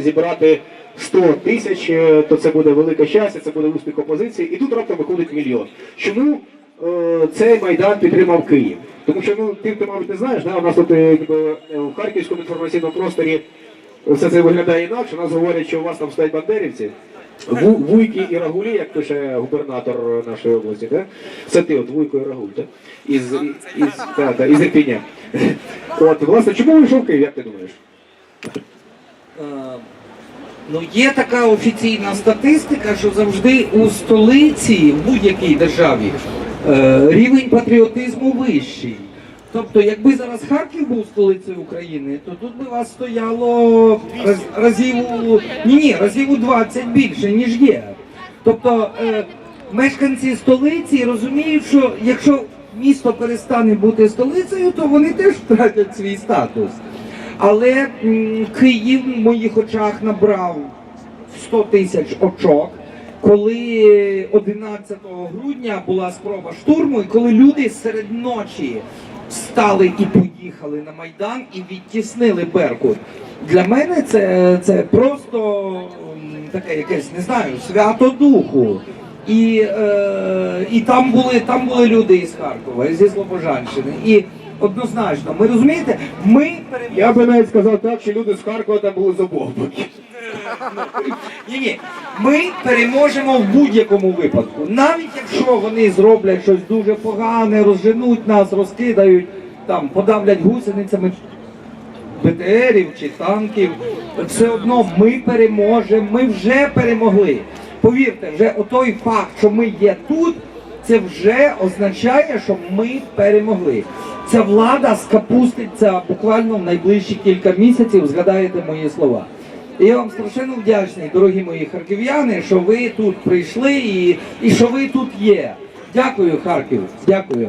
зібрати 100 тисяч, е, то це буде велике щастя, це буде успіх опозиції. І тут раптом виходить мільйон. Чому е, цей майдан підтримав Київ? Тому що ну ти, ти мабуть, не знаєш, да? у нас тут е, якби, е, в харківському інформаційному просторі все це виглядає інакше. Нас говорять, що у вас там стоять бандерівці. Ву- Вуйки і Рагулі, як пише губернатор нашої області, да? це ти, от Вуйко і Рагуль, так? Із, із, та, та, із Ірпіня. От, власне, чому вийшов Київ, як ти думаєш? Е, Ну, є така офіційна статистика, що завжди у столиці в будь-якій державі е, рівень патріотизму вищий. Тобто, якби зараз Харків був столицею України, то тут би вас стояло раз, разів у ні, ні, разів у 20 більше, ніж є. Тобто е, мешканці столиці розуміють, що якщо місто перестане бути столицею, то вони теж втратять свій статус. Але Київ в моїх очах набрав 100 тисяч очок, коли 11 грудня була спроба штурму, і коли люди серед ночі встали і поїхали на Майдан і відтіснили Беркут. Для мене це, це просто таке якесь, не знаю, свято духу. І, е, і там були там були люди із Харкова, зі Слобожанщини. Однозначно, ми розумієте, ми. Я би навіть сказав так, що люди з Харкова там були з обох боків. Ні, ні. Ми переможемо в будь-якому випадку. Навіть якщо вони зроблять щось дуже погане, розженуть нас, розкидають, там, подавлять гусеницями БТРів чи танків, все одно ми переможемо, ми вже перемогли. Повірте, вже отой факт, що ми є тут, це вже означає, що ми перемогли. Ця влада скапуститься буквально в найближчі кілька місяців, згадаєте мої слова. І я вам страшенно вдячний, дорогі мої харків'яни, що ви тут прийшли і, і що ви тут є. Дякую, Харків. Дякую.